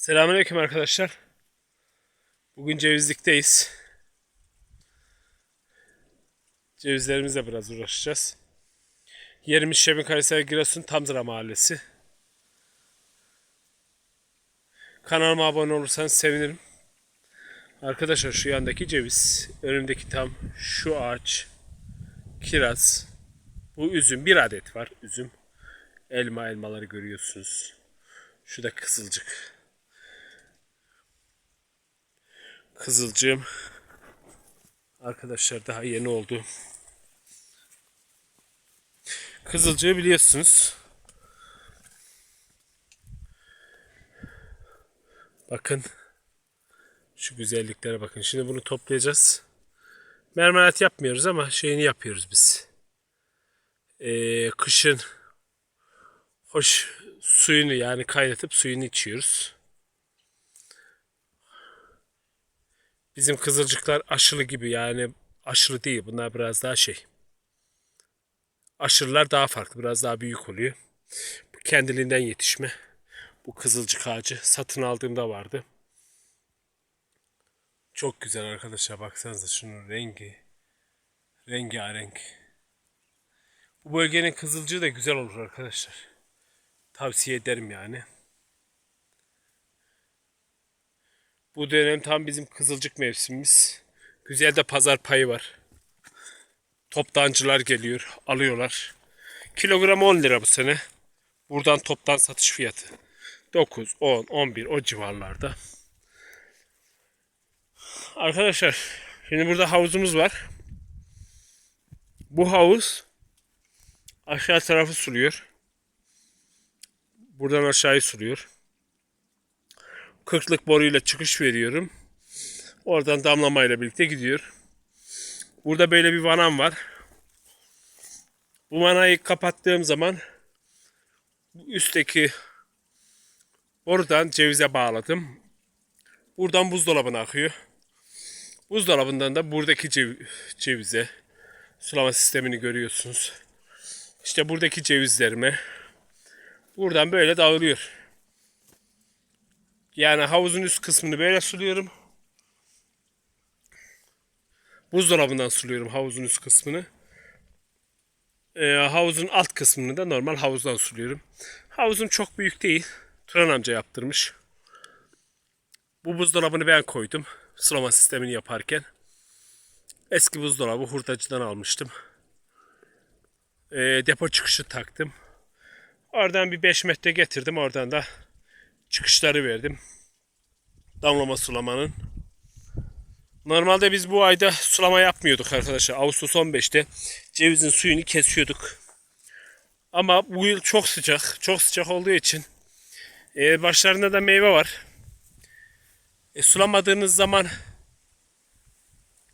Selamünaleyküm arkadaşlar. Bugün cevizlikteyiz. Cevizlerimizle biraz uğraşacağız. Yerimiz Şebin Kayseri Giresun Tamzıra Mahallesi. Kanalıma abone olursanız sevinirim. Arkadaşlar şu yandaki ceviz, önümdeki tam şu ağaç, kiraz, bu üzüm, bir adet var üzüm. Elma elmaları görüyorsunuz. Şu da kızılcık. Kızılcığım. Arkadaşlar daha yeni oldu. Kızılcığı biliyorsunuz. Bakın. Şu güzelliklere bakın. Şimdi bunu toplayacağız. Mermerat yapmıyoruz ama şeyini yapıyoruz biz. Ee, kışın hoş suyunu yani kaynatıp suyunu içiyoruz. Bizim kızılcıklar aşılı gibi yani aşılı değil. Bunlar biraz daha şey. Aşırılar daha farklı. Biraz daha büyük oluyor. Bu kendiliğinden yetişme. Bu kızılcık ağacı satın aldığımda vardı. Çok güzel arkadaşlar. Baksanıza şunun rengi. Rengarenk. Bu bölgenin kızılcığı da güzel olur arkadaşlar. Tavsiye ederim yani. Bu dönem tam bizim kızılcık mevsimimiz. Güzel de pazar payı var. Toptancılar geliyor, alıyorlar. Kilogram 10 lira bu sene. Buradan toptan satış fiyatı. 9, 10, 11 o civarlarda. Arkadaşlar şimdi burada havuzumuz var. Bu havuz aşağı tarafı suluyor. Buradan aşağıyı suluyor. 40'lık boruyla çıkış veriyorum. Oradan damlamayla birlikte gidiyor. Burada böyle bir vanam var. Bu vanayı kapattığım zaman üstteki borudan cevize bağladım. Buradan buzdolabına akıyor. Buzdolabından da buradaki cev- cevize sulama sistemini görüyorsunuz. İşte buradaki cevizlerime buradan böyle dağılıyor. Yani havuzun üst kısmını böyle suluyorum. Buzdolabından suluyorum havuzun üst kısmını. Ee, havuzun alt kısmını da normal havuzdan suluyorum. Havuzum çok büyük değil. Turan amca yaptırmış. Bu buzdolabını ben koydum. Sulama sistemini yaparken. Eski buzdolabı hurdacıdan almıştım. Ee, depo çıkışı taktım. Oradan bir 5 metre getirdim. Oradan da çıkışları verdim. Damlama sulamanın. Normalde biz bu ayda sulama yapmıyorduk arkadaşlar. Ağustos 15'te cevizin suyunu kesiyorduk. Ama bu yıl çok sıcak. Çok sıcak olduğu için e, başlarında da meyve var. E, sulamadığınız zaman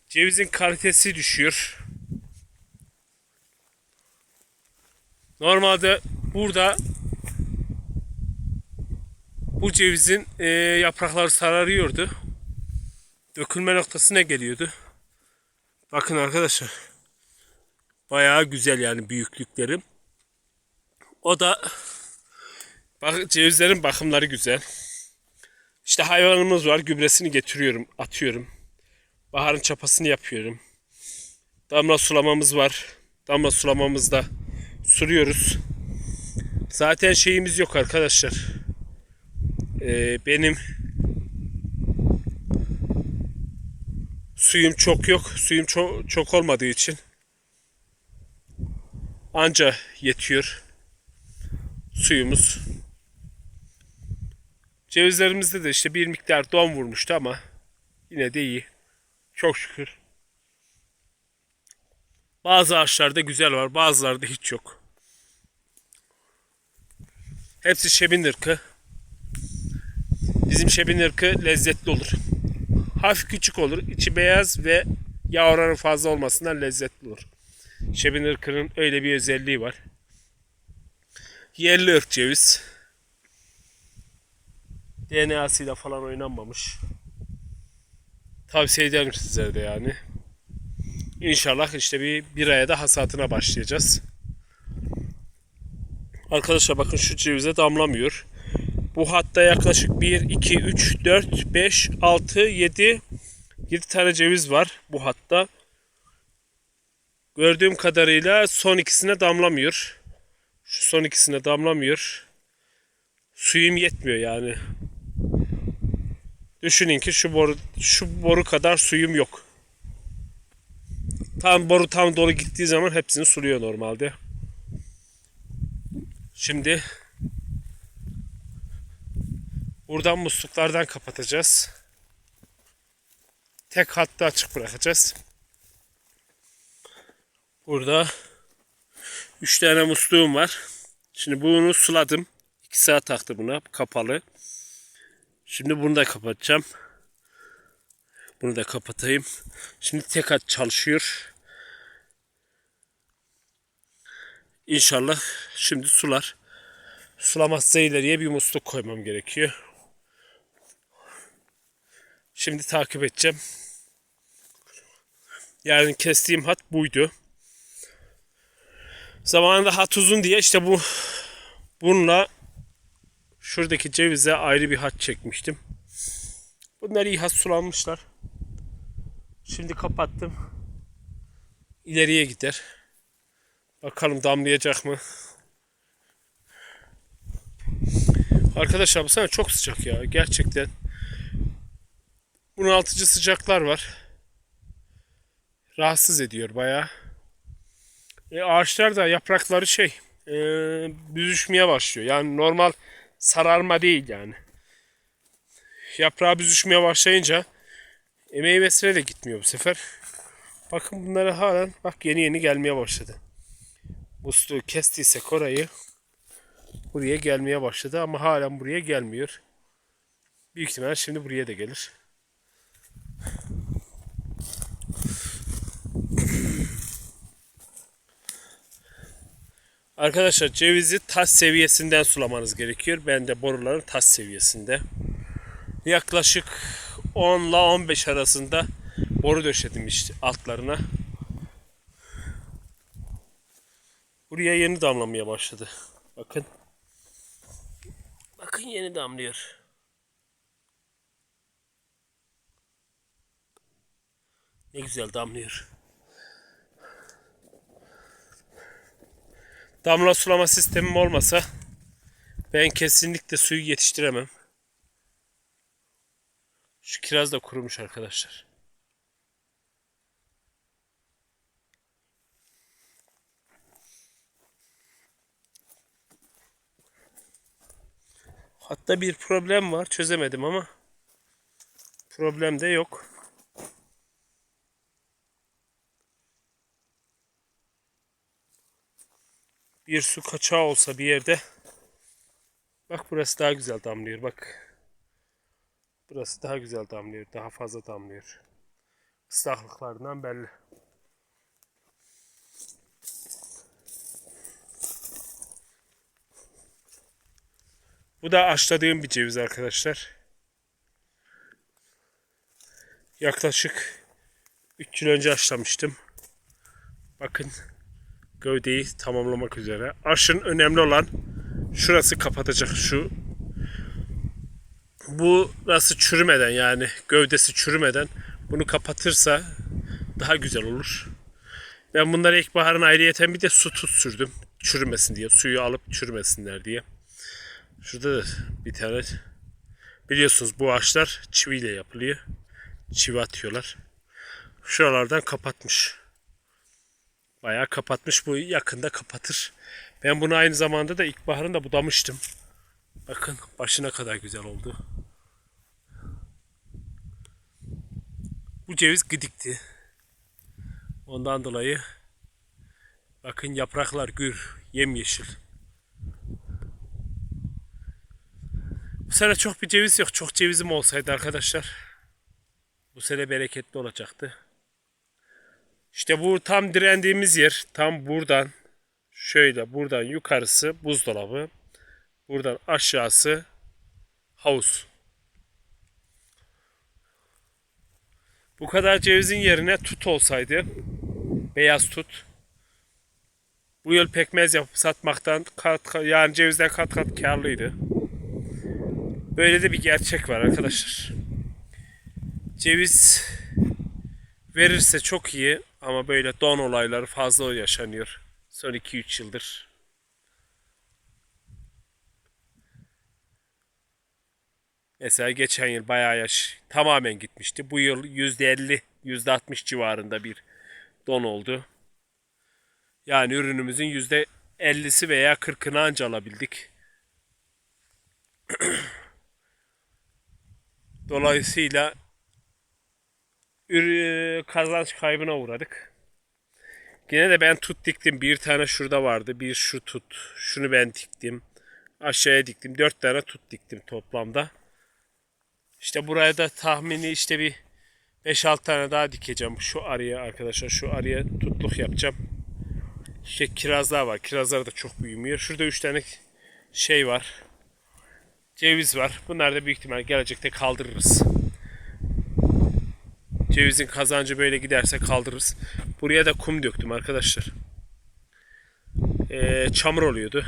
cevizin kalitesi düşüyor. Normalde burada bu cevizin e, yaprakları sararıyordu. Dökülme noktasına geliyordu. Bakın arkadaşlar. Bayağı güzel yani büyüklüklerim. O da bak cevizlerin bakımları güzel. İşte hayvanımız var. Gübresini getiriyorum, atıyorum. Baharın çapasını yapıyorum. Damla sulamamız var. Damla sulamamızda suluyoruz. Zaten şeyimiz yok arkadaşlar. Ee, benim suyum çok yok. Suyum çok, çok olmadığı için anca yetiyor suyumuz. Cevizlerimizde de işte bir miktar don vurmuştu ama yine de iyi. Çok şükür. Bazı ağaçlarda güzel var, bazılarda hiç yok. Hepsi şebin ırkı. Bizim şebin ırkı lezzetli olur. Hafif küçük olur. içi beyaz ve yağ oranı fazla olmasından lezzetli olur. Şebin ırkının öyle bir özelliği var. Yerli ırk ceviz. DNA'sıyla falan oynanmamış. Tavsiye ederim sizlere de yani. İnşallah işte bir, bir aya da hasatına başlayacağız. Arkadaşlar bakın şu cevize damlamıyor. Bu hatta yaklaşık 1, 2, 3, 4, 5, 6, 7 7 tane ceviz var bu hatta. Gördüğüm kadarıyla son ikisine damlamıyor. Şu son ikisine damlamıyor. Suyum yetmiyor yani. Düşünün ki şu boru şu boru kadar suyum yok. Tam boru tam dolu gittiği zaman hepsini suluyor normalde. Şimdi buradan musluklardan kapatacağız. Tek hattı açık bırakacağız. Burada 3 tane musluğum var. Şimdi bunu suladım. 2 saat taktı buna kapalı. Şimdi bunu da kapatacağım. Bunu da kapatayım. Şimdi tek hat çalışıyor. İnşallah şimdi sular. Sulamazsa ileriye bir musluk koymam gerekiyor. Şimdi takip edeceğim. Yani kestiğim hat buydu. Zamanında hat uzun diye işte bu bununla şuradaki cevize ayrı bir hat çekmiştim. Bunlar iyi hat sulanmışlar. Şimdi kapattım. İleriye gider. Bakalım damlayacak mı? Arkadaşlar bu sene çok sıcak ya. Gerçekten. Bunaltıcı sıcaklar var. Rahatsız ediyor bayağı. E, ağaçlar da yaprakları şey e, büzüşmeye başlıyor. Yani normal sararma değil yani. Yaprağı büzüşmeye başlayınca e, meyvesine de gitmiyor bu sefer. Bakın bunlara halen bak yeni yeni gelmeye başladı. Musluğu kestiysek orayı buraya gelmeye başladı ama halen buraya gelmiyor. Büyük ihtimal şimdi buraya da gelir. Arkadaşlar cevizi taş seviyesinden sulamanız gerekiyor. Ben de boruların taş seviyesinde. Yaklaşık 10 ile 15 arasında boru döşedim işte altlarına. Buraya yeni damlamaya başladı. Bakın. Bakın yeni damlıyor. Ne güzel damlıyor. Damla sulama sistemim olmasa ben kesinlikle suyu yetiştiremem. Şu kiraz da kurumuş arkadaşlar. Hatta bir problem var çözemedim ama problem de yok. Bir su kaçağı olsa bir yerde bak burası daha güzel damlıyor bak. Burası daha güzel damlıyor daha fazla damlıyor. Islaklıklarından belli. Bu da açladığım bir ceviz arkadaşlar. Yaklaşık 3 yıl önce açlamıştım bakın gövdeyi tamamlamak üzere. Aşın önemli olan şurası kapatacak şu bu nasıl çürümeden yani gövdesi çürümeden bunu kapatırsa daha güzel olur. Ben bunları ilkbaharın ayrıyeten bir de su tut sürdüm. Çürümesin diye. Suyu alıp çürümesinler diye. Şurada da bir tane biliyorsunuz bu ağaçlar çiviyle yapılıyor. Çivi atıyorlar. Şuralardan kapatmış. Bayağı kapatmış. Bu yakında kapatır. Ben bunu aynı zamanda da ilkbaharın da budamıştım. Bakın başına kadar güzel oldu. Bu ceviz gıdikti. Ondan dolayı bakın yapraklar gür, yemyeşil. Bu sene çok bir ceviz yok. Çok cevizim olsaydı arkadaşlar bu sene bereketli olacaktı. İşte bu tam direndiğimiz yer. Tam buradan şöyle buradan yukarısı buzdolabı. Buradan aşağısı havuz. Bu kadar cevizin yerine tut olsaydı beyaz tut. Bu yıl pekmez yapıp satmaktan kat, yani cevizden kat kat karlıydı. Böyle de bir gerçek var arkadaşlar. Ceviz verirse çok iyi ama böyle don olayları fazla yaşanıyor son 2-3 yıldır. Mesela geçen yıl bayağı yaş tamamen gitmişti. Bu yıl %50, %60 civarında bir don oldu. Yani ürünümüzün %50'si veya 40'ını anca alabildik. Dolayısıyla kazanç kaybına uğradık. Yine de ben tut diktim. Bir tane şurada vardı. Bir şu tut. Şunu ben diktim. Aşağıya diktim. Dört tane tut diktim toplamda. İşte buraya da tahmini işte bir 5-6 tane daha dikeceğim. Şu araya arkadaşlar şu araya tutluk yapacağım. İşte kirazlar var. Kirazlar da çok büyümüyor. Şurada 3 tane şey var. Ceviz var. Bunlar da büyük ihtimal gelecekte kaldırırız. Cevizin kazancı böyle giderse kaldırırız. Buraya da kum döktüm arkadaşlar. Ee, çamur oluyordu.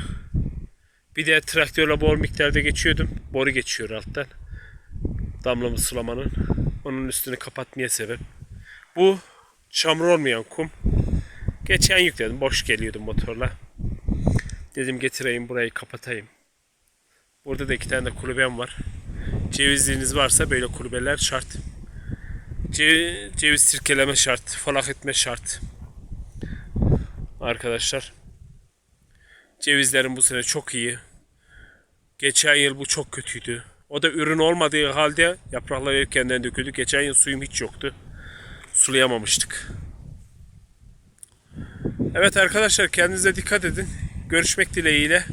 Bir de traktörle bol miktarda geçiyordum. Boru geçiyor alttan. Damlama sulamanın. Onun üstünü kapatmaya sebep. Bu çamur olmayan kum. Geçen yükledim. Boş geliyordum motorla. Dedim getireyim burayı kapatayım. Burada da iki tane de kulübem var. Cevizliğiniz varsa böyle kulübeler şart. Ce- ceviz sirkeleme şart. Falak etme şart. Arkadaşlar. Cevizlerin bu sene çok iyi. Geçen yıl bu çok kötüydü. O da ürün olmadığı halde yapraklar erkenden döküldü. Geçen yıl suyum hiç yoktu. Sulayamamıştık. Evet arkadaşlar kendinize dikkat edin. Görüşmek dileğiyle.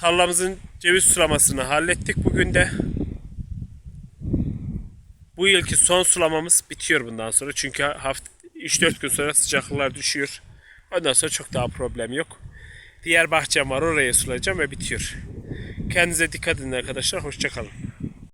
Tarlamızın ceviz sulamasını hallettik bugün de. Bu yılki son sulamamız bitiyor bundan sonra. Çünkü hafta 3-4 gün sonra sıcaklıklar düşüyor. Ondan sonra çok daha problem yok. Diğer bahçem var oraya sulayacağım ve bitiyor. Kendinize dikkat edin arkadaşlar. Hoşçakalın.